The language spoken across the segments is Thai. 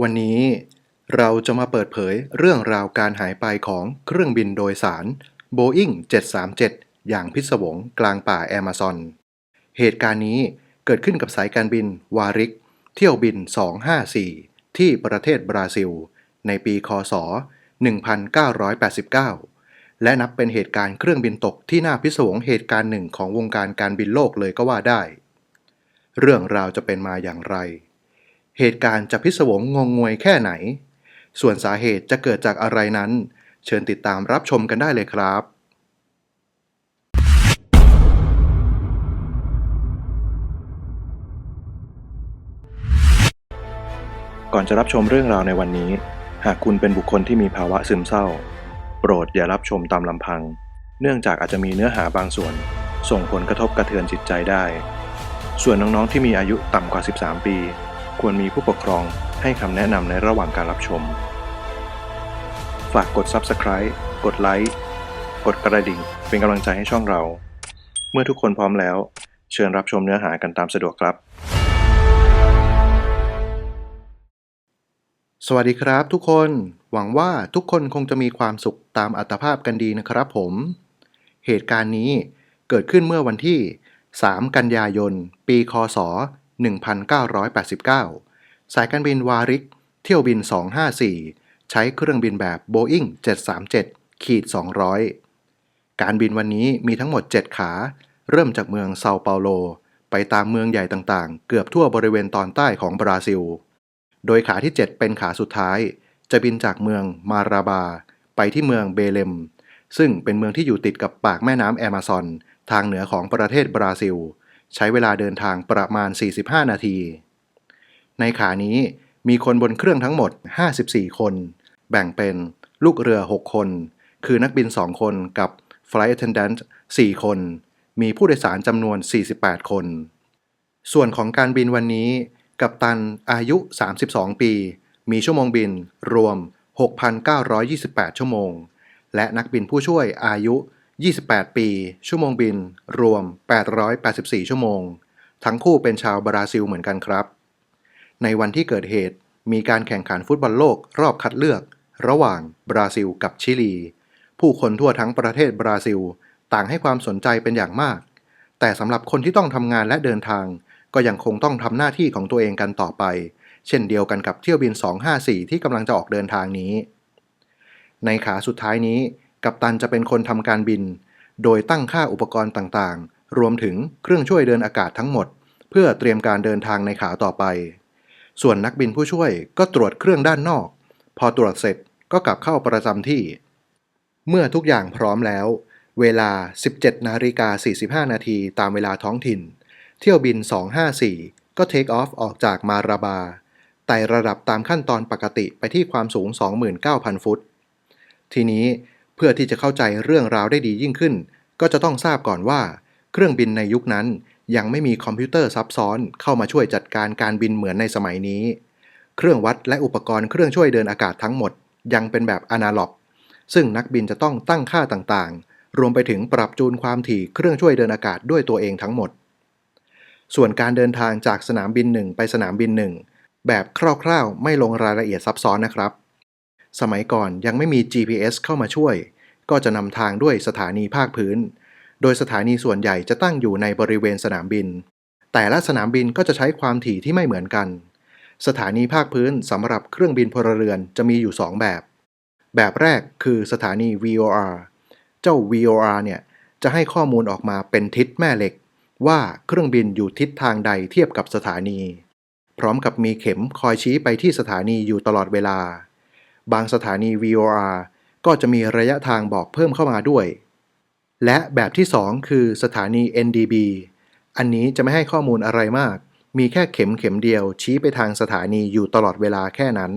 วันนี้เราจะมาเปิดเผยเรื่องราวการหายไปของเครื่องบินโดยสาร Boeing 737 อย่างพิศวงกลางป่าแอมะซอน เหตุการณ์นี้เกิดขึ้นกับสายการบินวาริก เที่ยวบิน 254 ที่ประเทศบราซิล ในปีคศ 1989 และนับเป็นเหตุการณ์เครื่องบินตกที่น่าพิศวงเหตุการณ์หนึ่งของวงการการบินโลกเลยก็ว่าได้ เรื่องราวจะเป็นมาอย่างไร เหตุการณ์จะพิศวงงงงวยแค่ไหน ส่วนสาเหตุจะเกิดจากอะไรนั้น เชิญติดตามรับชมกันได้เลยครับ ก่อนจะรับชมเรื่องราวในวันนี้ หากคุณเป็นบุคคลที่มีภาวะซึมเศร้า โปรดอย่ารับชมตามลำพัง เนื่องจากอาจจะมีเนื้อหาบางส่วน ส่งผลกระทบกระเทือนจิตใจได้ ส่วนน้องๆที่มีอายุต่ำกว่า 13 ปี ควรมีผู้ปกครองให้คำแนะนำในระหว่างการรับชม ฝากกด Subscribe กดไลค์กดกระดิ่ง เป็นกำลังใจให้ช่องเรา เมื่อทุกคนพร้อมแล้ว เชิญรับชมเนื้อหากันตามสะดวกครับ สวัสดีครับทุกคน หวังว่าทุกคนคงจะมีความสุขตามอัตภาพกันดีนะครับผม เหตุการณ์นี้เกิดขึ้นเมื่อวันที่ 3 กันยายน ปี คศ 1989 สายการบินวาริก เที่ยวบิน 254 ใช้เครื่องบินแบบ Boeing 737ขีด200 การบินวันนี้มีทั้งหมด 7 ขา เริ่มจากเมืองเซาเปาโล ไปตามเมืองใหญ่ต่างๆ เกือบทั่วบริเวณตอนใต้ของบราซิล โดยขาที่ 7 เป็นขาสุดท้าย จะบินจากเมืองมาราบา ไปที่เมืองเบเลม ซึ่งเป็นเมืองที่อยู่ติดกับปากแม่น้ำแอมะซอนทางเหนือของประเทศบราซิล ใช้เวลาเดินทางประมาณ 45 นาที ในขานี้มีคนบนเครื่องทั้งหมด 54 คน แบ่งเป็นลูกเรือ 6 คน คือนักบิน 2 คนกับ Flight Attendant 4 คน มีผู้โดยสารจำนวน 48 คน ส่วนของการบินวันนี้ กัปตันอายุ 32 ปี มีชั่วโมงบินรวม 6,928 ชั่วโมง และนักบินผู้ช่วยอายุ 28 ปี ชั่วโมงบิน รวม 884 ชั่วโมง ทั้งคู่เป็นชาวบราซิลเหมือนกันครับ ในวันที่เกิดเหตุมีการแข่งขันฟุตบอลโลกรอบคัดเลือก ระหว่างบราซิลกับชิลี ผู้คนทั่วทั้งประเทศบราซิล ต่างให้ความสนใจเป็นอย่างมาก แต่สำหรับคนที่ต้องทำงานและเดินทาง ก็ยังคงต้องทำหน้าที่ของตัวเองกันต่อไป เช่นเดียวกันกับเที่ยวบิน 254 ที่กำลังจะออกเดินทางนี้ ในขาสุดท้ายนี้ กัปตันจะเป็นคนทำการบิน โดยตั้งค่าอุปกรณ์ต่างๆ รวมถึงเครื่องช่วยเดินอากาศทั้งหมด เพื่อเตรียมการเดินทางในขาต่อไป ส่วนนักบินผู้ช่วยก็ตรวจเครื่องด้านนอก พอตรวจเสร็จก็กลับเข้าประจำที่ เมื่อทุกอย่างพร้อมแล้ว เวลา 17นาฬิกา45 นาทีตามเวลาท้องถิ่น เที่ยวบิน 254 ก็เทคออฟออกจากมาราบาไต่ระดับตามขั้นตอนปกติไปที่ความสูง 29,000 ฟุต ทีนี้ พื่อที่จะเข้าใจเรื่องราวได้ดียิ่งขึ้น ก็จะต้องทราบก่อนว่า เครื่องบินในยุคนั้น ยังไม่มีคอมพิวเตอร์ซับซ้อนเข้ามาช่วยจัดการการบินเหมือนในสมัยนี้ เครื่องวัดและอุปกรณ์เครื่องช่วยเดินอากาศทั้งหมด ยังเป็นแบบอนาล็อก ซึ่งนักบินจะต้องตั้งค่าต่างๆ รวมไปถึงปรับจูนความถี่เครื่องช่วยเดินอากาศด้วยตัวเองทั้งหมด ส่วนการเดินทางจากสนามบินหนึ่งไปสนามบินหนึ่งแบบคร่าวๆ ไม่ลงรายละเอียดซับซ้อนนะครับ สมัยก่อนยังไม่มี GPS เข้ามาช่วย ก็จะนำทางด้วยสถานีภาคพื้น โดยสถานีส่วนใหญ่จะตั้งอยู่ในบริเวณสนามบิน แต่ละสนามบินก็จะใช้ความถี่ที่ไม่เหมือนกัน สถานีภาคพื้นสำหรับเครื่องบินพลเรือนจะมีอยู่ 2 แบบ แบบแรกคือสถานี VOR เจ้า VOR เนี่ยจะให้ข้อมูลออกมาเป็นทิศแม่เหล็ก ว่าเครื่องบินอยู่ทิศทางใดเทียบกับสถานี พร้อมกับมีเข็มคอยชี้ไปที่สถานีอยู่ตลอดเวลา บางสถานี VOR ก็จะมีระยะทางบอกเพิ่มเข้ามาด้วย และแบบที่ 2 คือสถานี NDB อันนี้จะไม่ให้ข้อมูลอะไรมาก มีแค่เข็มเข็มเดียว ชี้ไปทางสถานีอยู่ตลอดเวลาแค่นั้น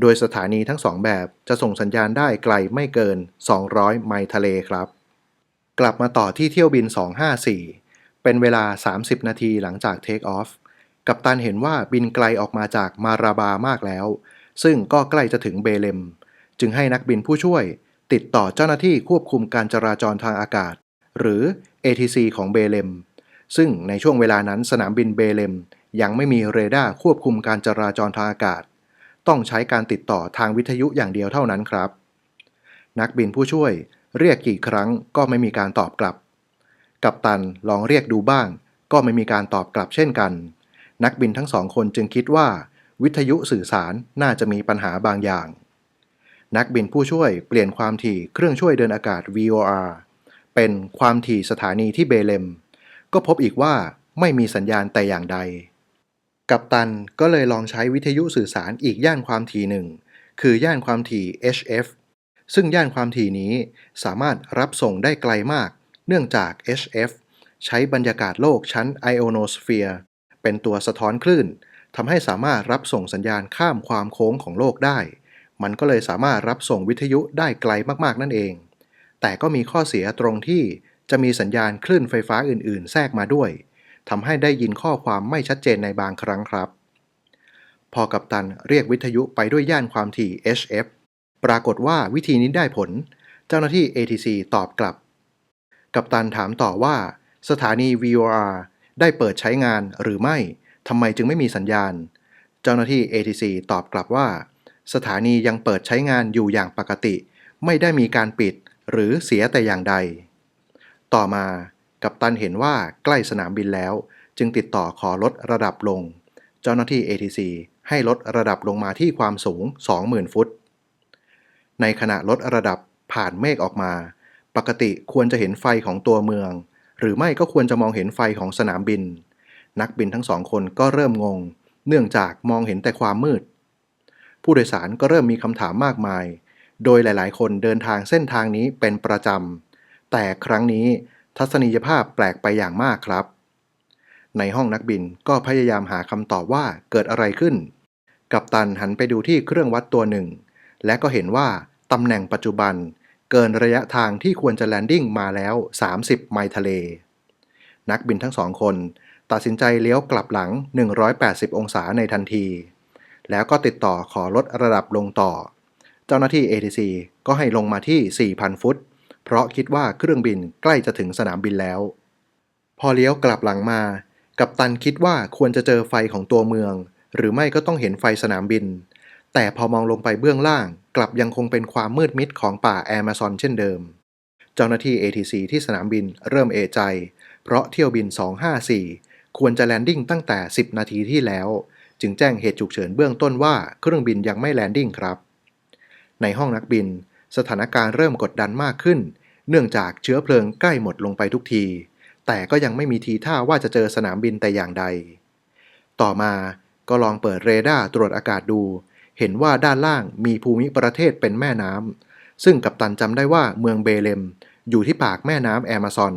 โดยสถานีทั้งสองแบบจะส่งสัญญาณได้ไกลไม่เกิน 200 ไมล์ทะเลครับ กลับมาต่อที่เที่ยวบิน 254 เป็นเวลา 30 นาทีหลังจากเทคออฟกัปตันเห็นว่าบินไกลออกมาจากมาราบามากแล้ว ซึ่งก็ใกล้จะถึงเบเลม จึงให้นักบินผู้ช่วย ติดต่อเจ้าหน้าที่ควบคุมการจราจรทางอากาศ หรือ ATC ของเบเลม ซึ่งในช่วงเวลานั้นสนามบินเบเลม ยังไม่มีเรดาร์ควบคุมการจราจรทางอากาศ ต้องใช้การติดต่อทางวิทยุอย่างเดียวเท่านั้นครับ นักบินผู้ช่วย เรียกกี่ครั้งก็ไม่มีการตอบกลับ กัปตันลองเรียกดูบ้าง ก็ไม่มีการตอบกลับเช่นกัน นักบินทั้งสองคนจึงคิดว่า วิทยุสื่อสารน่าจะมีปัญหาบางอย่าง นักบินผู้ช่วยเปลี่ยนความถี่เครื่องช่วยเดินอากาศ VOR เป็นความถี่สถานีที่เบเลม ก็พบอีกว่าไม่มีสัญญาณแต่อย่างใด กัปตันก็เลยลองใช้วิทยุสื่อสารอีกย่านความถี่หนึ่ง คือย่านความถี่ HF ซึ่งย่านความถี่นี้สามารถรับส่งได้ไกลมาก เนื่องจาก HF ใช้บรรยากาศโลกชั้นไอโอโนสเฟียร์เป็นตัวสะท้อนคลื่นทำให้สามารถรับส่งสัญญาณข้ามความโค้งของโลกได้ มันก็เลยสามารถรับส่งวิทยุได้ไกลมากๆนั่นเอง แต่ก็มีข้อเสียตรงที่จะมีสัญญาณคลื่นไฟฟ้าอื่น ๆ แทรกมาด้วยทำให้ได้ยินข้อความไม่ชัดเจนในบางครั้งครับ พอกัปตันเรียกวิทยุไปด้วยย่านความถี่ HF ปรากฏว่าวิธีนี้ได้ผล เจ้าหน้าที่ ATC ตอบกลับ กัปตันถามต่อว่า สถานี VOR ได้เปิดใช้งานหรือไม่ทำไมจึงไม่มีสัญญาณ เจ้าหน้าที่ ATC ตอบกลับว่า สถานียังเปิดใช้งานอยู่อย่างปกติ ไม่ได้มีการปิดหรือเสียแต่อย่างใด ต่อมากัปตันเห็นว่าใกล้สนามบินแล้ว จึงติดต่อขอลดระดับลง เจ้าหน้าที่ ATC ให้ลดระดับลงมาที่ความสูง 20,000 ฟุต ในขณะลดระดับผ่านเมฆออกมา ปกติควรจะเห็นไฟของตัวเมือง หรือไม่ก็ควรจะมองเห็นไฟของสนามบิน นักบินทั้งสองคนก็เริ่มงง เนื่องจากมองเห็นแต่ความมืด ผู้โดยสารก็เริ่มมีคำถามมากมาย โดยหลายๆ คนเดินทางเส้นทางนี้เป็นประจำ แต่ครั้งนี้ทัศนียภาพแปลกไปอย่างมากครับ ในห้องนักบินก็พยายามหาคำตอบว่าเกิดอะไรขึ้น กัปตันหันไปดูที่เครื่องวัดตัวหนึ่ง และก็เห็นว่าตำแหน่งปัจจุบัน เกินระยะทางที่ควรจะแลนดิ้งมาแล้ว 30 ไมล์ทะเล นักบินทั้งสองคน ตัดสินใจเลี้ยวกลับหลัง 180 องศาในทันที แล้วก็ติดต่อขอลดระดับลงต่อ เจ้าหน้าที่ ATC ก็ให้ลงมาที่ 4,000 ฟุต เพราะคิดว่าเครื่องบินใกล้จะถึงสนามบินแล้ว พอเลี้ยวกลับหลังมา กัปตันคิดว่าควรจะเจอไฟของตัวเมือง หรือไม่ก็ต้องเห็นไฟสนามบิน แต่พอมองลงไปเบื้องล่าง กลับยังคงเป็นความมืดมิดของป่าแอมะซอนเช่นเดิม เจ้าหน้าที่ ATC ที่สนามบินเริ่มเอะใจ เพราะเที่ยวบิน 254 ควรจะแลนดิ้งตั้งแต่ 10 นาทีที่แล้ว จึงแจ้งเหตุฉุกเฉินเบื้องต้นว่าเครื่องบินยังไม่แลนดิ้งครับ ในห้องนักบิน สถานการณ์เริ่มกดดันมากขึ้น เนื่องจากเชื้อเพลิงใกล้หมดลงไปทุกที แต่ก็ยังไม่มีทีท่าว่าจะเจอสนามบินแต่อย่างใด ต่อมาก็ลองเปิดเรดาร์ตรวจอากาศดู เห็นว่าด้านล่างมีภูมิประเทศเป็นแม่น้ำซึ่งกัปตันจำได้ว่าเมืองเบเลม อยู่ที่ปากแม่น้ำแอมะซอน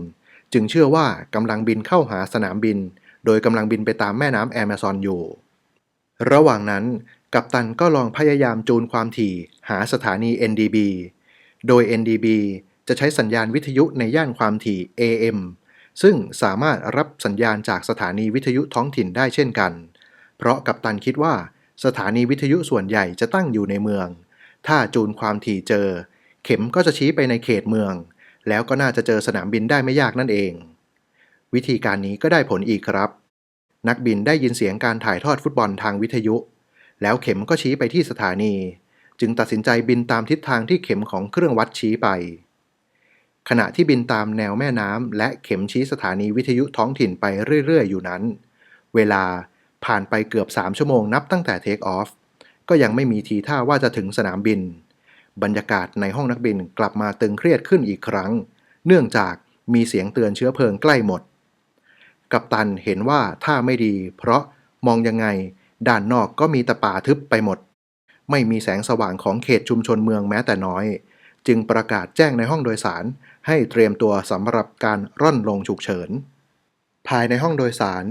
จึงเชื่อว่ากำลังบินเข้าหาสนามบิน โดยกำลังบินไปตามแม่น้ำแอมะซอนอยู่ ระหว่างนั้นกัปตันก็ลองพยายามจูนความถี่หาสถานี NDB โดย NDB จะใช้สัญญาณวิทยุในย่านความถี่ AM ซึ่งสามารถรับสัญญาณจากสถานีวิทยุท้องถิ่นได้เช่นกัน เพราะกัปตันคิดว่าสถานีวิทยุส่วนใหญ่จะตั้งอยู่ในเมือง ถ้าจูนความถี่เจอ เข็มก็จะชี้ไปในเขตเมือง แล้วก็น่าจะเจอสนามบินได้ไม่ยากนั่นเอง วิธีการนี้ก็ได้ผลอีกครับ นักบินได้ยินเสียงการถ่ายทอดฟุตบอลทางวิทยุ แล้วเข็มก็ชี้ไปที่สถานี จึงตัดสินใจบินตามทิศทางที่เข็มของเครื่องวัดชี้ไป ขณะที่บินตามแนวแม่น้ำและเข็มชี้สถานีวิทยุท้องถิ่นไปเรื่อย ๆ อยู่นั้น เวลาผ่านไปเกือบ 3 ชั่วโมงนับตั้งแต่เทคออฟก็ยังไม่มีทีท่าว่าจะถึงสนามบิน บรรยากาศในห้องนักบินกลับมาตึงเครียดขึ้นอีกครั้ง เนื่องจากมีเสียงเตือนเชื้อเพลิงใกล้หมด กัปตันเห็นว่าท่าไม่ดี เพราะมองยังไง ด้านนอกก็มีแต่ป่าทึบไปหมด ไม่มีแสงสว่างของเขตชุมชนเมืองแม้แต่น้อย จึงประกาศแจ้งในห้องโดยสาร ให้เตรียมตัวสำหรับการร่อนลงฉุกเฉิน ภายในห้องโดยสาร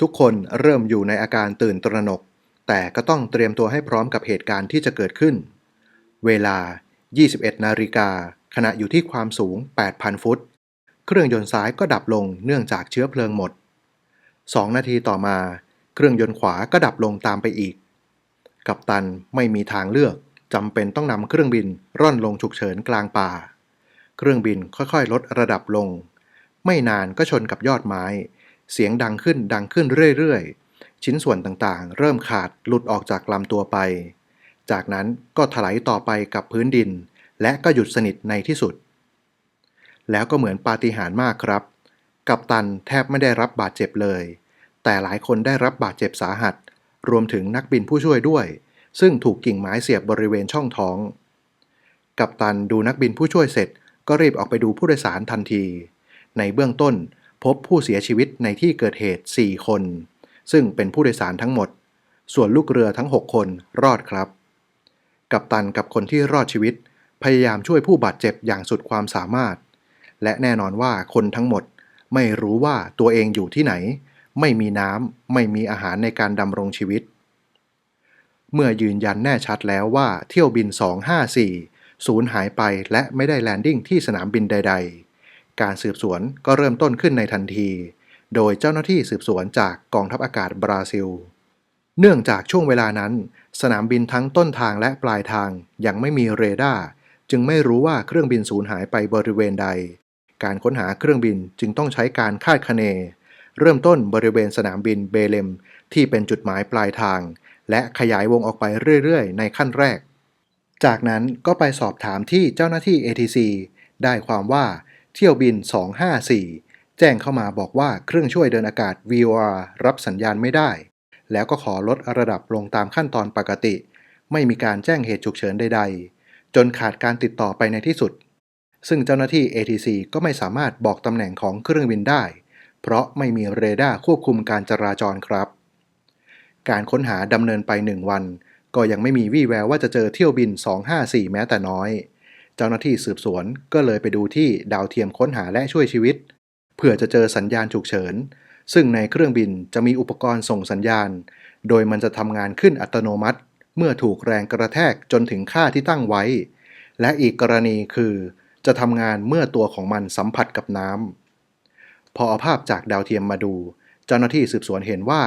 ทุกคนเริ่มอยู่ในอาการตื่นตระหนก แต่ก็ต้องเตรียมตัวให้พร้อมกับเหตุการณ์ที่จะเกิดขึ้น เวลา 21 นาฬิกาขณะอยู่ที่ความสูง 8,000 ฟุต เครื่องยนต์ซ้ายก็ดับลงเนื่องจากเชื้อเพลิงหมด 2นาทีต่อมา เครื่องยนต์ขวาก็ดับลงตามไปอีก กัปตันไม่มีทางเลือกจำเป็นต้องนำเครื่องบินร่อนลงฉุกเฉินกลางป่า เครื่องบินค่อยๆ ลดระดับลง ไม่นานก็ชนกับยอดไม้ เสียงดังขึ้นดังขึ้นเรื่อยๆ ชิ้นส่วนต่างๆ เริ่มขาดหลุดออกจากลำตัวไป จากนั้นก็ถลายต่อไปกับพื้นดิน และก็หยุดสนิทในที่สุด แล้วก็เหมือนปาฏิหาริย์มากครับ กัปตันแทบไม่ได้รับบาดเจ็บเลย แต่หลายคนได้รับบาดเจ็บสาหัส รวมถึงนักบินผู้ช่วยด้วย ซึ่งถูกกิ่งไม้เสียบบริเวณช่องท้อง กัปตันดูนักบินผู้ช่วยเสร็จ ก็รีบออกไปดูผู้โดยสารทันที ในเบื้องต้นพบผู้เสียชีวิตในที่เกิดเหตุ 4 คน ซึ่งเป็นผู้โดยสารทั้งหมด ส่วนลูกเรือทั้ง 6 คนรอดครับ กัปตันกับคนที่รอดชีวิต พยายามช่วยผู้บาดเจ็บอย่างสุดความสามารถ และแน่นอนว่าคนทั้งหมด ไม่รู้ว่าตัวเองอยู่ที่ไหน ไม่มีน้ำไม่มีอาหารในการดำรงชีวิต เมื่อยืนยันแน่ชัดแล้วว่าเที่ยวบิน 254 สูญหายไปและไม่ได้แลนดิ้งที่สนามบินใด ๆ การสืบสวนก็เริ่มต้นขึ้นในทันที โดยเจ้าหน้าที่สืบสวนจากกองทัพอากาศบราซิล เนื่องจากช่วงเวลานั้น สนามบินทั้งต้นทางและปลายทางยังไม่มีเรดาร์จึงไม่รู้ว่าเครื่องบินสูญหายไปบริเวณใด การค้นหาเครื่องบินจึงต้องใช้การคาดคะเน เริ่มต้นบริเวณสนามบินเบเลมที่เป็นจุดหมายปลายทาง และขยายวงออกไปเรื่อยๆ ในขั้นแรก จากนั้นก็ไปสอบถามที่เจ้าหน้าที่ ATC ได้ความว่าเที่ยวบิน 254 แจ้งเข้ามาบอกว่าเครื่องช่วยเดินอากาศ VOR รับสัญญาณไม่ได้ แล้วก็ขอลดระดับลงตามขั้นตอนปกติ ไม่มีการแจ้งเหตุฉุกเฉินใด ๆ จนขาดการติดต่อไปในที่สุด ซึ่งเจ้าหน้าที่ ATC ก็ไม่สามารถบอกตำแหน่งของเครื่องบินได้ เพราะไม่มีเรดาร์ควบคุมการจราจรครับ การค้นหาดำเนินไป 1 วัน ก็ยังไม่มีวี่แววว่าจะเจอเที่ยวบิน 254 แม้แต่น้อย เจ้าหน้าที่สืบสวนก็เลยไปดูที่ดาวเทียมค้นหาและช่วยชีวิต เพื่อจะเจอสัญญาณฉุกเฉิน ซึ่งในเครื่องบินจะมีอุปกรณ์ส่งสัญญาณ โดยมันจะทำงานขึ้นอัตโนมัติ เมื่อถูกแรงกระแทกจนถึงค่าที่ตั้งไว้ และอีกกรณีคือ จะทำงานเมื่อตัวของมันสัมผัสกับน้ำพอเอาภาพจากดาวเทียมมาดู เจ้าหน้าที่สืบสวนเห็นว่า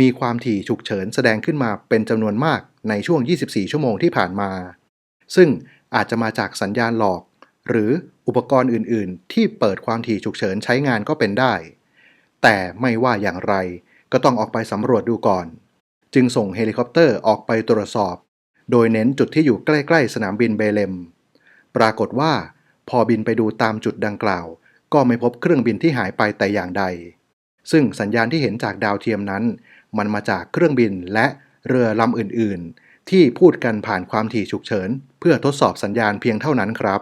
มีความถี่ฉุกเฉินแสดงขึ้นมาเป็นจำนวนมากในช่วง 24 ชั่วโมงที่ผ่านมา ซึ่งอาจจะมาจากสัญญาณหลอก หรืออุปกรณ์อื่น ๆ ที่เปิดความถี่ฉุกเฉินใช้งานก็เป็นได้ แต่ไม่ว่าอย่างไรก็ต้องออกไปสำรวจดูก่อน จึงส่งเฮลิคอปเตอร์ออกไปตรวจสอบ โดยเน้นจุดที่อยู่ใกล้ ๆ สนามบินเบเลม ปรากฏว่า พอบินไปดูตามจุดดังกล่าว ก็ไม่พบเครื่องบินที่หายไปแต่อย่างใด ซึ่งสัญญาณที่เห็นจากดาวเทียมนั้น มันมาจากเครื่องบินและเรือลำอื่นๆ ที่พูดกันผ่านความถี่ฉุกเฉิน เพื่อทดสอบสัญญาณเพียงเท่านั้นครับ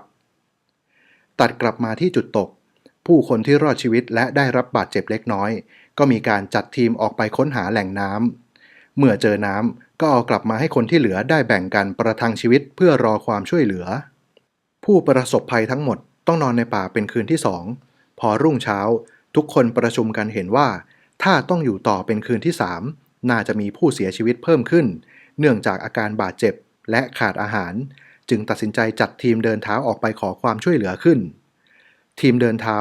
ตัดกลับมาที่จุดตก ผู้คนที่รอดชีวิตและได้รับบาดเจ็บเล็กน้อย ก็มีการจัดทีมออกไปค้นหาแหล่งน้ำเมื่อเจอน้ำก็เอากลับมาให้คนที่เหลือได้แบ่งกันประทังชีวิตเพื่อรอความช่วยเหลือ ผู้ประสบภัยทั้งหมดต้องนอนในป่าเป็นคืนที่สองพอรุ่งเช้า ทุกคนประชุมกันเห็นว่า ถ้าต้องอยู่ต่อเป็นคืนที่สามน่าจะมีผู้เสียชีวิตเพิ่มขึ้น เนื่องจากอาการบาดเจ็บและขาดอาหาร จึงตัดสินใจจัดทีมเดินเท้าออกไปขอความช่วยเหลือขึ้น ทีมเดินเท้า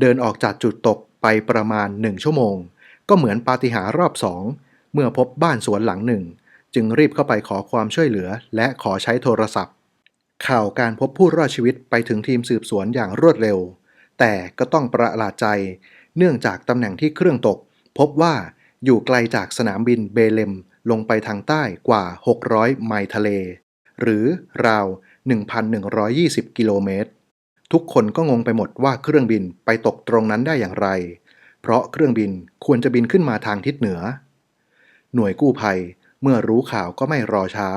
เดินออกจากจุดตกไปประมาณ1ชั่วโมง ก็เหมือนปาฏิหาริย์รอบสองเมื่อพบบ้านสวนหลังหนึ่ง จึงรีบเข้าไปขอความช่วยเหลือและขอใช้โทรศัพท์ ข่าวการพบผู้รอดชีวิตไปถึงทีมสืบสวนอย่างรวดเร็ว แต่ก็ต้องประหลาดใจ เนื่องจากตำแหน่งที่เครื่องตก พบว่าอยู่ไกลจากสนามบินเบเลมลงไปทางใต้กว่า 600 ไมล์ทะเล หรือราว 1,120 กิโลเมตร ทุกคนก็งงไปหมดว่าเครื่องบินไปตกตรงนั้นได้อย่างไร เพราะเครื่องบินควรจะบินขึ้นมาทางทิศเหนือ หน่วยกู้ภัยเมื่อรู้ข่าวก็ไม่รอช้า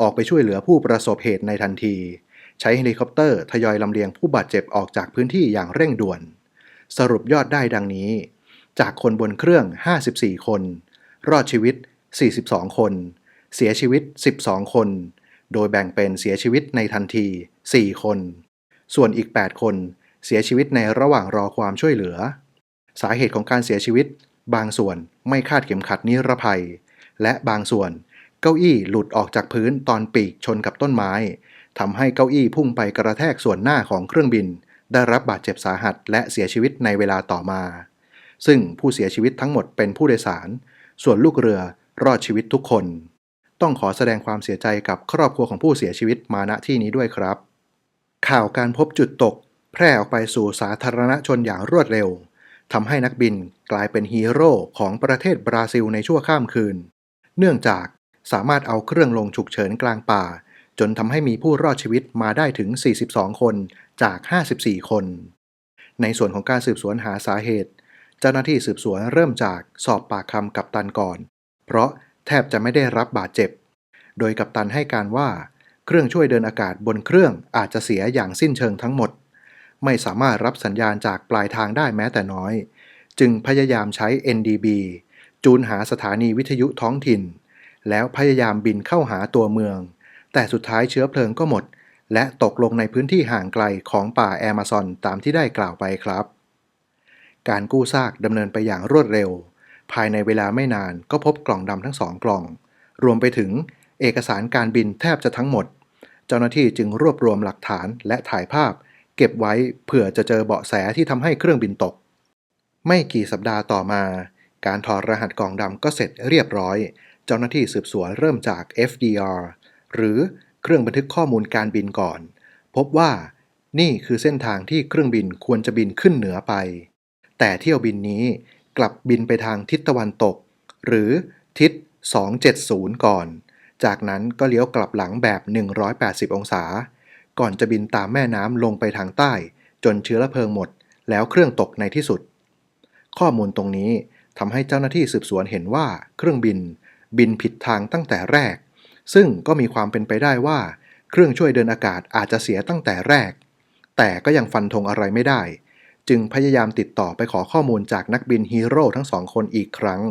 ออกไปช่วยเหลือผู้ประสบเหตุในทันที ใช้เฮลิคอปเตอร์ทยอยลำเลียงผู้บาดเจ็บออกจากพื้นที่อย่างเร่งด่วน สรุปยอดได้ดังนี้ จากคนบนเครื่อง 54 คน รอดชีวิต 42 คน เสียชีวิต 12 คน โดยแบ่งเป็นเสียชีวิตในทันที 4 คน ส่วนอีก 8 คน เสียชีวิตในระหว่างรอความช่วยเหลือ สาเหตุของการเสียชีวิต บางส่วนไม่คาดเข็มขัดนิรภัย และบางส่วน เก้าอี้หลุดออกจากพื้นตอนปีกชนกับต้นไม้ทำให้เก้าอี้พุ่งไปกระแทกส่วนหน้าของเครื่องบิน ได้รับบาดเจ็บสาหัสและเสียชีวิตในเวลาต่อมา ซึ่งผู้เสียชีวิตทั้งหมดเป็นผู้โดยสาร ส่วนลูกเรือรอดชีวิตทุกคน ต้องขอแสดงความเสียใจกับครอบครัวของผู้เสียชีวิตมาณที่นี้ด้วยครับ ข่าวการพบจุดตก แพร่ออกไปสู่สาธารณชนอย่างรวดเร็วทำให้นักบินกลายเป็นฮีโร่ของประเทศบราซิลในชั่วข้ามคืน เนื่องจาก สามารถเอาเครื่องลงฉุกเฉินกลางป่า จนทำให้มีผู้รอดชีวิตมาได้ถึง 42 คนจาก 54 คน ในส่วนของการสืบสวนหาสาเหตุ เจ้าหน้าที่สืบสวนเริ่มจากสอบปากคำกัปตันก่อน เพราะแทบจะไม่ได้รับบาดเจ็บ โดยกัปตันให้การว่า เครื่องช่วยเดินอากาศบนเครื่องอาจจะเสียอย่างสิ้นเชิงทั้งหมด ไม่สามารถรับสัญญาณจากปลายทางได้แม้แต่น้อย จึงพยายามใช้ NDB จูนหาสถานีวิทยุท้องถิ่น แล้วพยายามบินเข้าหาตัวเมือง แต่สุดท้ายเชื้อเพลิงก็หมด และตกลงในพื้นที่ห่างไกลของป่าแอมะซอนตามที่ได้กล่าวไปครับ การกู้ซากดำเนินไปอย่างรวดเร็ว ภายในเวลาไม่นานก็พบกล่องดำทั้งสองกล่อง รวมไปถึงเอกสารการบินแทบจะทั้งหมด เจ้าหน้าที่จึงรวบรวมหลักฐานและถ่ายภาพ เก็บไว้เผื่อจะเจอเบาะแสที่ทำให้เครื่องบินตก ไม่กี่สัปดาห์ต่อมา การถอดรหัสกล่องดำก็เสร็จเรียบร้อย เจ้าหน้าที่สืบสวนเริ่มจาก FDR หรือเครื่องบันทึกข้อมูลการบินก่อน พบว่านี่คือเส้นทางที่เครื่องบินควรจะบินขึ้นเหนือไป แต่เที่ยวบินนี้กลับบินไปทางทิศตะวันตก หรือทิศ 270 ก่อน จากนั้นก็เลี้ยวกลับหลังแบบ 180 องศา ก่อนจะบินตามแม่น้ำลงไปทางใต้ จนเชื้อระเพลิงหมด แล้วเครื่องตกในที่สุด ข้อมูลตรงนี้ทำให้เจ้าหน้าที่สืบสวนเห็นว่าเครื่องบิน บินผิดทางตั้งแต่แรก ซึ่งก็มีความเป็นไปได้ว่า เครื่องช่วยเดินอากาศอาจจะเสียตั้งแต่แรก แต่ก็ยังฟันธงอะไรไม่ได้ จึงพยายามติดต่อไปขอข้อมูลจากนักบินฮีโร่ทั้งสองคนอีกครั้ง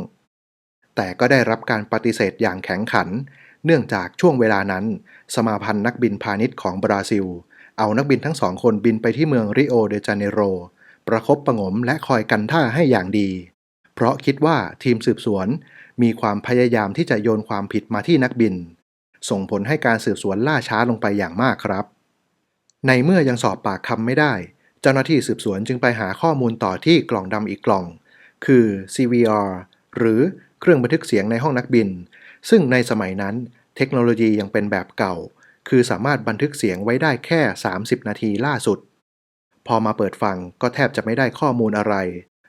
แต่ก็ได้รับการปฏิเสธอย่างแข็งขัน เนื่องจากช่วงเวลานั้น สมาพันธ์นักบินพาณิชย์ของบราซิล เอานักบินทั้งสองคนบินไปที่เมืองริโอเดจาเนโร ประคบประงมและคอยกันท่าให้อย่างดี เพราะคิดว่าทีมสืบสวน มีความพยายามที่จะโยนความผิดมาที่นักบิน ส่งผลให้การสืบสวนล่าช้าลงไปอย่างมากครับ ในเมื่อยังสอบปากคำไม่ได้ เจ้าหน้าที่สืบสวนจึงไปหาข้อมูลต่อที่กล่องดำอีกกล่อง คือ CVR หรือเครื่องบันทึกเสียงในห้องนักบิน ซึ่งในสมัยนั้นเทคโนโลยียังเป็นแบบเก่า คือสามารถบันทึกเสียงไว้ได้แค่ 30 นาทีล่าสุด พอมาเปิดฟังก็แทบจะไม่ได้ข้อมูลอะไร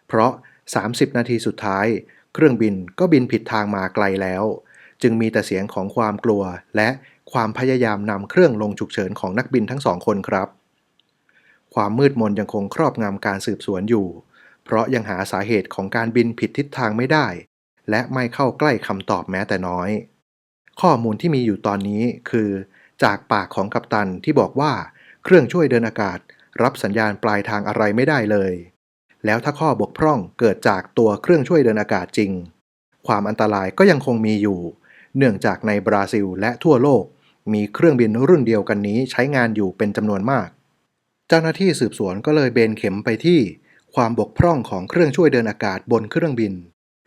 เพราะ 30 นาทีสุดท้าย เครื่องบินก็บินผิดทางมาไกลแล้ว จึงมีแต่เสียงของความกลัว และความพยายามนำเครื่องลงฉุกเฉินของนักบินทั้งสองคนครับ ความมืดมนยังคงครอบงำการสืบสวนอยู่ เพราะยังหาสาเหตุของการบินผิดทิศทางไม่ได้ และไม่เข้าใกล้คำตอบแม้แต่น้อย ข้อมูลที่มีอยู่ตอนนี้คือ จากปากของกัปตันที่บอกว่า เครื่องช่วยเดินอากาศ รับสัญญาณปลายทางอะไรไม่ได้เลย แล้วถ้าข้อบกพร่องเกิดจากตัวเครื่องช่วยเดินอากาศจริง ความอันตรายก็ยังคงมีอยู่ เนื่องจากในบราซิลและทั่วโลก มีเครื่องบินรุ่นเดียวกันนี้ใช้งานอยู่เป็นจำนวนมาก เจ้าหน้าที่สืบสวนก็เลยเบนเข็มไปที่ ความบกพร่องของเครื่องช่วยเดินอากาศบนเครื่องบิน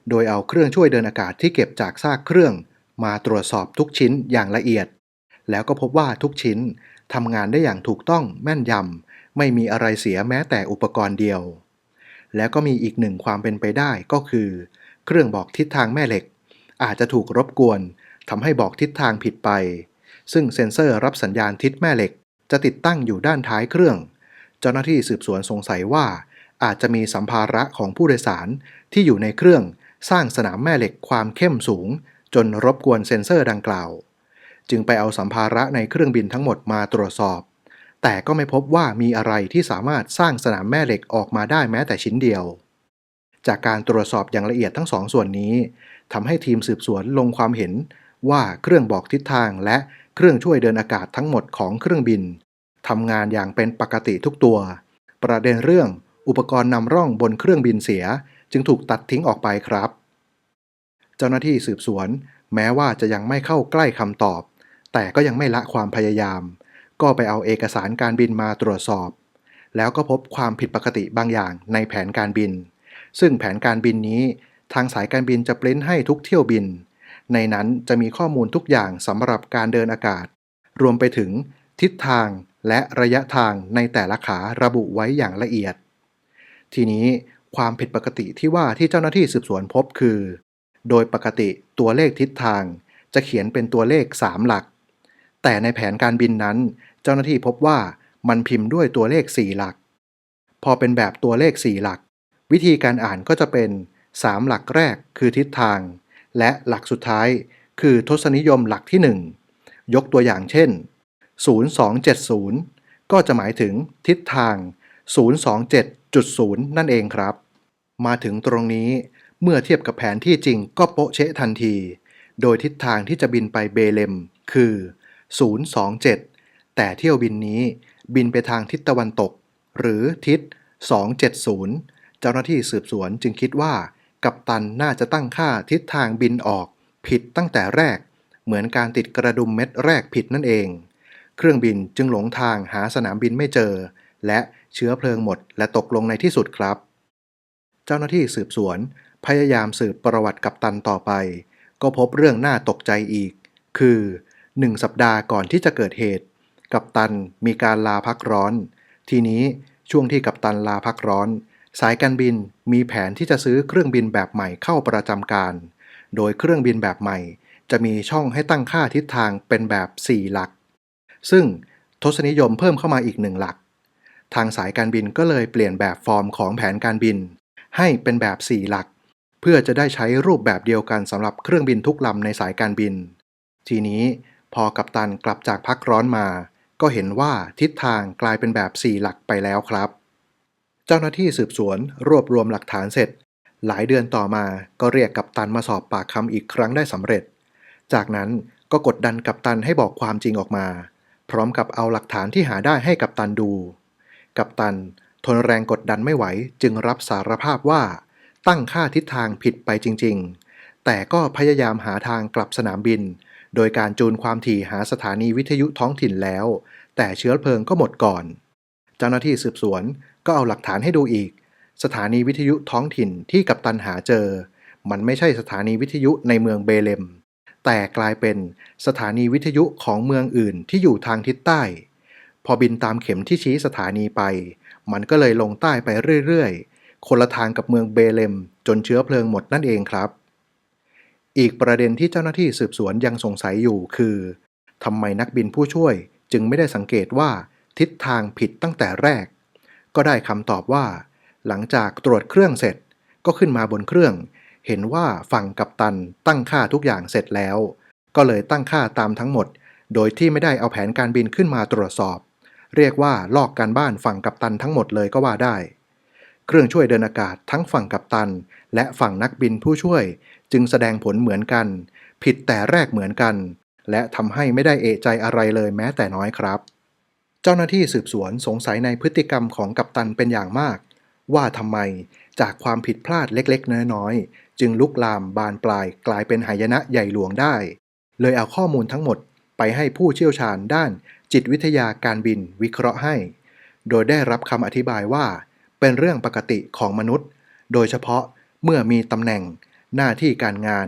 โดยเอาเครื่องช่วยเดินอากาศที่เก็บจากซากเครื่อง มาตรวจสอบทุกชิ้นอย่างละเอียด แล้วก็พบว่าทุกชิ้นทำงานได้อย่างถูกต้องแม่นยำไม่มีอะไรเสียแม้แต่อุปกรณ์เดียว แล้วก็มีอีกหนึ่งความเป็นไปได้ก็คือ เครื่องบอกทิศทางแม่เหล็ก อาจจะถูกรบกวนทำให้บอกทิศทางผิดไป ซึ่งเซ็นเซอร์รับสัญญาณทิศแม่เหล็ก จะติดตั้งอยู่ด้านท้ายเครื่อง เจ้าหน้าที่สืบสวนสงสัยว่า อาจจะมีสัมภาระของผู้โดยสารที่อยู่ในเครื่องสร้างสนามแม่เหล็กความเข้มสูง จนรบกวนเซ็นเซอร์ดังกล่าว จึงไปเอาสัมภาระในเครื่องบินทั้งหมดมาตรวจสอบ แต่ก็ไม่พบว่ามีอะไรที่สามารถสร้างสนามแม่เหล็กออกมาได้แม้แต่ชิ้นเดียว จากการตรวจสอบอย่างละเอียดทั้งสองส่วนนี้ทำให้ทีมสืบสวนลงความเห็นว่าเครื่องบอกทิศทางและเครื่องช่วยเดินอากาศทั้งหมดของเครื่องบินทำงานอย่างเป็นปกติทุกตัว ประเด็นเรื่องอุปกรณ์นำร่องบนเครื่องบินเสีย จึงถูกตัดทิ้งออกไปครับ เจ้าหน้าที่สืบสวน แม้ว่าจะยังไม่เข้าใกล้คำตอบ แต่ก็ยังไม่ละความพยายาม ก็ไปเอาเอกสารการบินมาตรวจสอบ แล้วก็พบความผิดปกติบางอย่างในแผนการบิน ซึ่งแผนการบินนี้ทางสายการบินจะปริ้นให้ทุกเที่ยวบิน ในนั้นจะมีข้อมูลทุกอย่างสำหรับการเดินอากาศ รวมไปถึงทิศทางและระยะทางในแต่ละขาระบุไว้อย่างละเอียด ทีนี้ความผิดปกติที่ว่าที่เจ้าหน้าที่สืบสวนพบคือ โดยปกติตัวเลขทิศทางจะเขียนเป็นตัวเลข 3 หลัก แต่ในแผนการบินนั้น เจ้าหน้าที่พบว่ามันพิมพ์ด้วยตัวเลข 4 หลัก พอเป็นแบบตัวเลข 4 หลัก วิธีการอ่านก็จะเป็น 3 หลักแรกคือทิศทาง และหลักสุดท้ายคือทศนิยมหลักที่ 1 ยกตัวอย่างเช่น 0270 ก็จะหมายถึงทิศทาง 027.0 นั่นเองครับ มาถึงตรงนี้เมื่อเทียบกับแผนที่จริงก็โปะเชะทันที โดยทิศทางที่จะบินไปเบเลม คือ 027 แต่เที่ยวบินนี้บินไปทางทิศตะวันตก หรือทิศ 270 เจ้าหน้าที่สืบสวนจึงคิดว่า กัปตันน่าจะตั้งค่าทิศทางบินออก ผิดตั้งแต่แรก เหมือนการติดกระดุมเม็ดแรกผิดนั่นเอง เครื่องบินจึงหลงทางหาสนามบินไม่เจอ และเชื้อเพลิงหมด และตกลงในที่สุดครับ เจ้าหน้าที่สืบสวน พยายามสืบประวัติกัปตันต่อไป ก็พบเรื่องน่าตกใจอีก คือ หนึ่งสัปดาห์ก่อนที่จะเกิดเหตุ กัปตันมีการลาพักร้อน ทีนี้ช่วงที่กัปตันลาพักร้อน สายการบินมีแผนที่จะซื้อเครื่องบินแบบใหม่เข้าประจำการ โดยเครื่องบินแบบใหม่ จะมีช่องให้ตั้งค่าทิศทางเป็นแบบ 4 หลัก ซึ่งทศนิยมเพิ่มเข้ามาอีกหนึ่งหลัก ทางสายการบินก็เลยเปลี่ยนแบบฟอร์มของแผนการบิน ให้เป็นแบบ 4 หลัก เพื่อจะได้ใช้รูปแบบเดียวกันสำหรับเครื่องบินทุกลำในสายการบิน ทีนี้ พอกัปตันกลับจากพักร้อนมา ก็เห็นว่าทิศทางกลายเป็นแบบ4หลักไปแล้วครับ เจ้าหน้าที่สืบสวนรวบรวมหลักฐานเสร็จ หลายเดือนต่อมาก็เรียกกัปตันมาสอบปากคำอีกครั้งได้สำเร็จ จากนั้นก็กดดันกัปตันให้บอกความจริงออกมา พร้อมกับเอาหลักฐานที่หาได้ให้กัปตันดู กัปตันทนแรงกดดันไม่ไหวจึงรับสารภาพว่า ตั้งค่าทิศทางผิดไปจริง ๆ แต่ก็พยายามหาทางกลับสนามบิน โดยการจูนความถี่หาสถานีวิทยุท้องถิ่นแล้ว แต่เชื้อเพลิงก็หมดก่อน เจ้าหน้าที่สืบสวนก็เอาหลักฐานให้ดูอีก สถานีวิทยุท้องถิ่นที่กัปตันหาเจอ มันไม่ใช่สถานีวิทยุในเมืองเบเลม แต่กลายเป็นสถานีวิทยุของเมืองอื่นที่อยู่ทางทิศใต้ พอบินตามเข็มที่ชี้สถานีไป มันก็เลยลงใต้ไปเรื่อยๆ คนละทางกับเมืองเบเลม จนเชื้อเพลิงหมดนั่นเองครับ อีกประเด็นที่เจ้าหน้าที่สืบสวนยังสงสัยอยู่คือทำไมนักบินผู้ช่วยจึงไม่ได้สังเกตว่าทิศทางผิดตั้งแต่แรก ก็ได้คำตอบว่า หลังจากตรวจเครื่องเสร็จก็ขึ้นมาบนเครื่อง เห็นว่าฝั่งกัปตันตั้งค่าทุกอย่างเสร็จแล้ว ก็เลยตั้งค่าตามทั้งหมด โดยที่ไม่ได้เอาแผนการบินขึ้นมาตรวจสอบ เรียกว่าลอกการบ้านฝั่งกัปตันทั้งหมดเลยก็ว่าได้ เครื่องช่วยเดินอากาศทั้งฝั่งกัปตัน และฝั่งนักบินผู้ช่วย จึงแสดงผลเหมือนกัน ผิดแต่แรกเหมือนกัน และทำให้ไม่ได้เอะใจอะไรเลยแม้แต่น้อยครับ เจ้าหน้าที่สืบสวนสงสัยในพฤติกรรมของกัปตันเป็นอย่างมาก ว่าทำไมจากความผิดพลาดเล็กๆ น้อยๆ จึงลุกลามบานปลายกลายเป็นหายนะใหญ่หลวงได้ เลยเอาข้อมูลทั้งหมดไปให้ผู้เชี่ยวชาญด้านจิตวิทยาการบินวิเคราะห์ให้ โดยได้รับคำอธิบายว่า เป็นเรื่องปกติของมนุษย์ โดยเฉพาะเมื่อมีตำแหน่ง หน้าที่การงาน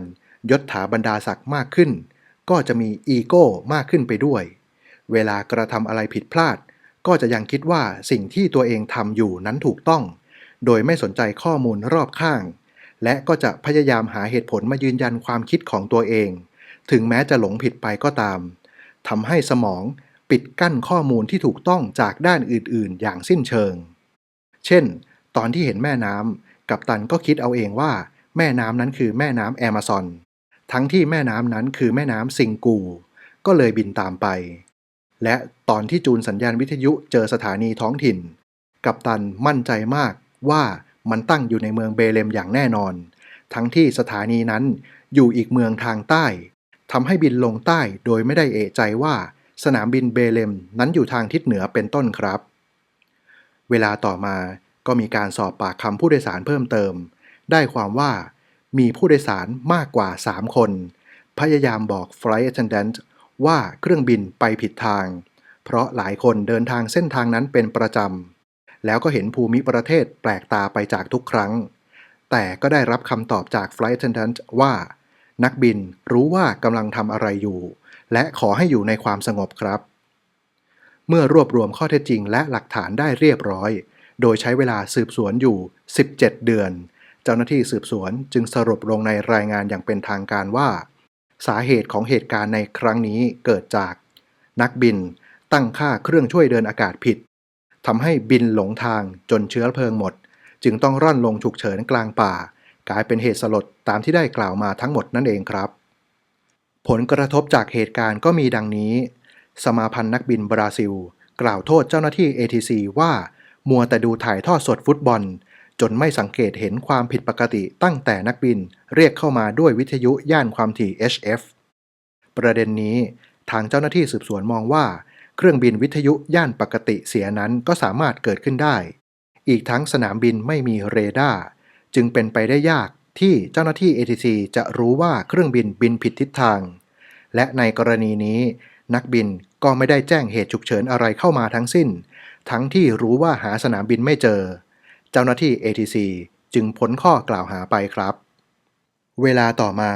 ยศถาบรรดาศักดิ์มากขึ้น ก็จะมีอีโก้มากขึ้นไปด้วย เวลากระทำอะไรผิดพลาด ก็จะยังคิดว่าสิ่งที่ตัวเองทำอยู่นั้นถูกต้อง โดยไม่สนใจข้อมูลรอบข้าง และก็จะพยายามหาเหตุผลมายืนยันความคิดของตัวเอง ถึงแม้จะหลงผิดไปก็ตามทำให้สมองปิดกั้นข้อมูลที่ถูกต้องจากด้านอื่น ๆ อย่างสิ้นเชิง เช่น ตอนที่เห็นแม่น้ำกัปตันก็คิดเอาเองว่า แม่น้ำนั้นคือแม่น้ำแอมะซอน ทั้งที่แม่น้ำนั้นคือแม่น้ำซิงกู ก็เลยบินตามไป และตอนที่จูนสัญญาณวิทยุเจอสถานีท้องถิ่น กัปตันมั่นใจมากว่ามันตั้งอยู่ในเมืองเบเลมอย่างแน่นอน ทั้งที่สถานีนั้นอยู่อีกเมืองทางใต้ทำให้บินลงใต้โดยไม่ได้เอะใจว่าสนามบินเบเลมนั้นอยู่ทางทิศเหนือเป็นต้นครับ เวลาต่อมาก็มีการสอบปากคำผู้โดยสารเพิ่มเติม ได้ความว่ามีผู้โดยสารมากกว่า 3 คน พยายามบอก flight attendant ว่าเครื่องบินไปผิดทาง เพราะหลายคนเดินทางเส้นทางนั้นเป็นประจำ แล้วก็เห็นภูมิประเทศแปลกตาไปจากทุกครั้ง แต่ก็ได้รับคำตอบจาก flight attendant ว่า นักบินรู้ว่ากำลังทำอะไรอยู่ และขอให้อยู่ในความสงบครับ เมื่อรวบรวมข้อเท็จจริงและหลักฐานได้เรียบร้อย โดยใช้เวลาสืบสวนอยู่ 17 เดือน เจ้าหน้าที่สืบสวนจึงสรุปลงในรายงานอย่างเป็นทางการว่า สาเหตุของเหตุการณ์ในครั้งนี้เกิดจาก นักบินตั้งค่าเครื่องช่วยเดินอากาศผิดทำให้บินหลงทางจนเชื้อเพลิงหมด จึงต้องร่อนลงฉุกเฉินกลางป่า กลายเป็นเหตุสลดตามที่ได้กล่าวมาทั้งหมดนั่นเองครับผผลกระทบจากเหตุการณ์ก็มีดังนี้ สมาพันธ์นักบินบราซิล กล่าวโทษเจ้าหน้าที่ ATC ว่า มัวแต่ดูถ่ายทอดสดฟุตบอล จนไม่สังเกตเห็นความผิดปกติตั้งแต่นักบินเรียกเข้ามาด้วยวิทยุย่านความถี่ HF ประเด็นนี้ทางเจ้าหน้าที่สืบสวนมองว่า เครื่องบินวิทยุย่านปกติเสียนั้นก็สามารถเกิดขึ้นได้ อีกทั้งสนามบินไม่มีเรดาร์จึงเป็นไปได้ยากที่เจ้าหน้าที่ ATC จะรู้ว่าเครื่องบินบินผิดทิศทาง และในกรณีนี้ นักบินก็ไม่ได้แจ้งเหตุฉุกเฉินอะไรเข้ามาทั้งสิ้น ทั้งที่รู้ว่าหาสนามบินไม่เจอ เจ้าหน้าที่ ATC จึงพ้นข้อกล่าวหาไปครับ เวลาต่อมา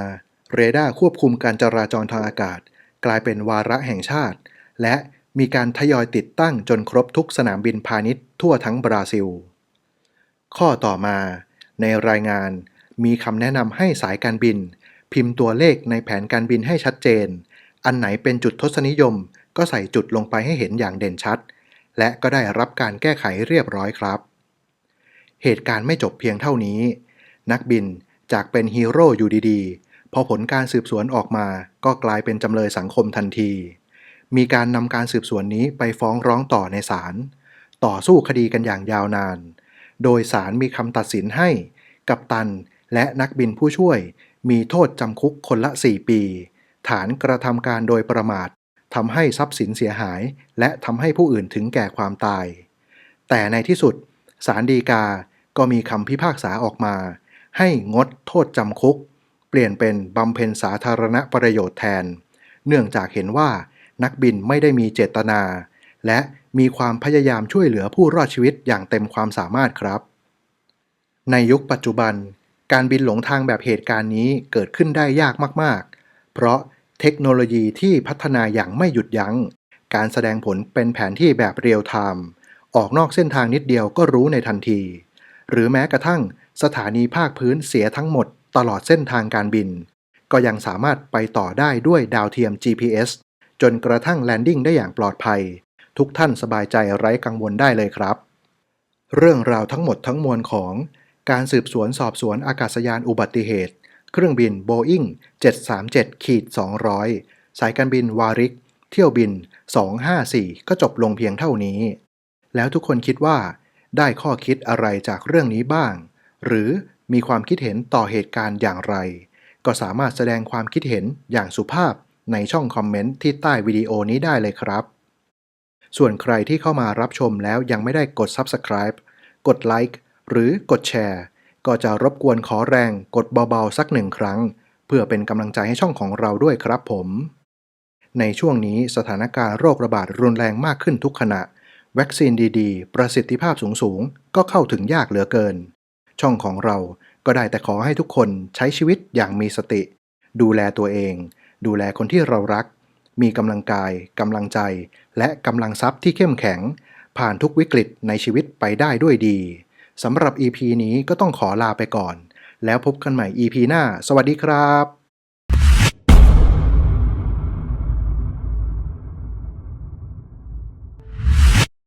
เรดาร์ควบคุมการจราจรทางอากาศ กลายเป็นวาระแห่งชาติ และมีการทยอยติดตั้งจนครบทุกสนามบินพาณิชย์ทั่วทั้งบราซิล ข้อต่อมาในรายงานมีคำแนะนำให้สายการบิน พิมพ์ตัวเลขในแผนการบินให้ชัดเจน อันไหนเป็นจุดทศนิยม ก็ใส่จุดลงไปให้เห็นอย่างเด่นชัด และก็ได้รับการแก้ไขเรียบร้อยครับ เหตุการณ์ไม่จบเพียงเท่านี้ นักบินจากเป็นฮีโร่อยู่ดีๆ พอผลการสืบสวนออกมาก็กลายเป็นจำเลยสังคมทันที มีการนำการสืบสวนนี้ไปฟ้องร้องต่อในศาล ต่อสู้คดีกันอย่างยาวนาน โดยศาลมีคำตัดสินให้ กัปตันและนักบินผู้ช่วย มีโทษจำคุกคนละ 4 ปี ฐานกระทำการโดยประมาททำให้ทรัพย์สินเสียหาย และทำให้ผู้อื่นถึงแก่ความตาย แต่ในที่สุดศาลฎีกา ก็มีคำพิพากษาออกมา ให้งดโทษจำคุก เปลี่ยนเป็นบำเพ็ญสาธารณประโยชน์แทน เนื่องจากเห็นว่านักบินไม่ได้มีเจตนา และมีความพยายามช่วยเหลือผู้รอดชีวิตอย่างเต็มความสามารถครับ ในยุคปัจจุบัน การบินหลงทางแบบเหตุการณ์นี้เกิดขึ้นได้ยากมาก ๆ เพราะเทคโนโลยีที่พัฒนาอย่างไม่หยุดยัง้ง การแสดงผลเป็นแผนที่แบบเรียลไทม์ออกนอกเส้นทางนิดเดียวก็รู้ในทันที หรือแม้กระทั่งสถานีภาคพื้นเสียทั้งหมดตลอดเส้นทางการบิน ก็ยังสามารถไปต่อได้ด้วยดาวเทียม GPS จนกระทั่งแลนดิ้งได้อย่างปลอดภัย ทุกท่านสบายใจไร้กังวลได้เลยครับ เรื่องราวทั้งหมดทั้งมวลของ การสืบสวนสอบสวนอากาศยานอุบัติเหตุ เครื่องบิน Boeing 737ขีด200 สายการบินวาริก เที่ยวบิน 254 ก็จบลงเพียงเท่านี้ แล้วทุกคนคิดว่า ได้ข้อคิดอะไรจากเรื่องนี้บ้าง หรือมีความคิดเห็นต่อเหตุการณ์อย่างไร ก็สามารถแสดงความคิดเห็นอย่างสุภาพในช่องคอมเมนต์ที่ใต้วิดีโอนี้ได้เลยครับ ส่วนใครที่เข้ามารับชมแล้วยังไม่ได้กด Subscribe กดไลค์หรือกดแชร์ ก็จะรบกวนขอแรงกดเบาๆ สักหนึ่งครั้ง เพื่อเป็นกำลังใจให้ช่องของเราด้วยครับผม ในช่วงนี้สถานการณ์โรคระบาดรุนแรงมากขึ้นทุกขณะ วัคซีนดีๆ ประสิทธิภาพสูงๆ ก็เข้าถึงยากเหลือเกิน ช่องของเราก็ได้แต่ขอให้ทุกคนใช้ชีวิตอย่างมีสติ ดูแลตัวเอง ดูแลคนที่เรารัก มีกำลังกายกำลังใจ และกำลังทรัพย์ที่เข้มแข็ง ผ่านทุกวิกฤตในชีวิตไปได้ด้วยดีสำหรับ EP นี้ก็ต้องขอลาไปก่อน แล้วพบกันใหม่ EP หน้า สวัสดีครับ